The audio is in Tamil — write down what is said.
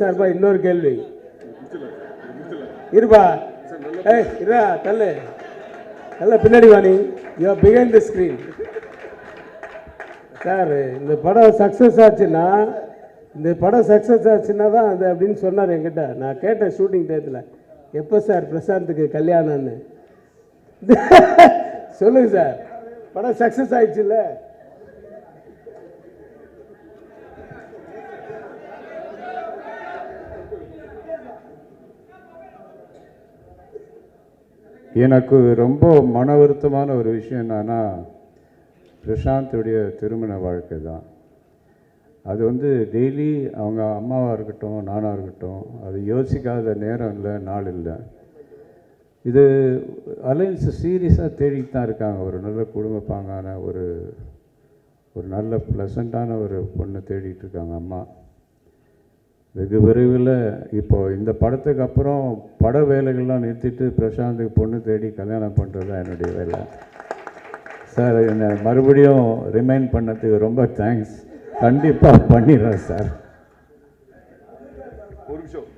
சார்பா இன்னொரு கேள்வி. இருப்பா. ஏய் இரா தள்ளு. நல்ல பின்னாடி Vani you behind the screen sir இந்த படம் சக்ஸஸ் ஆச்சுன்னா இந்த படம் சக்ஸஸ் ஆச்சுன்னா தான் அது அப்படின்னு சொன்னார் என்கிட்ட. நான் கேட்டேன் ஷூட்டிங் டயத்தில் எப்போ சார் பிரசாந்துக்கு கல்யாணம்னு? சொல்லுங்க சார். படம் சக்ஸஸ் ஆயிடுச்சுல்ல? எனக்கு ரொம்ப மன வருத்தமான ஒரு விஷயம் என்னன்னா பிரசாந்துடைய திருமண வாழ்க்கை தான். அது வந்து டெய்லி அவங்க அம்மாவாக இருக்கட்டும் நானாக இருக்கட்டும் அது யோசிக்காத நேரம் இல்லை நாள் இல்லை. இது அலைன்ஸ் சீரியஸாக தேடிட்டு தான் இருக்காங்க. ஒரு நல்ல குடும்பப்பாங்கான ஒரு ஒரு நல்ல ப்ளசண்ட்டான ஒரு பொண்ணை தேடிட்டு இருக்காங்க அம்மா. வெகு விரைவில் இப்போ இந்த படத்துக்கு அப்புறம் பட வேலைகள்லாம் நிறுத்திட்டு பிரசாந்துக்கு பொண்ணு தேடி கல்யாணம் பண்ணுறது தான் என்னுடைய வேலை. சார் என்னை மறுபடியும் ரிமைண்ட் பண்ணதுக்கு ரொம்ப தேங்க்ஸ் கண்டிப்பாக பண்ணிடுறேன் சார். ஒரு நிமிஷம்.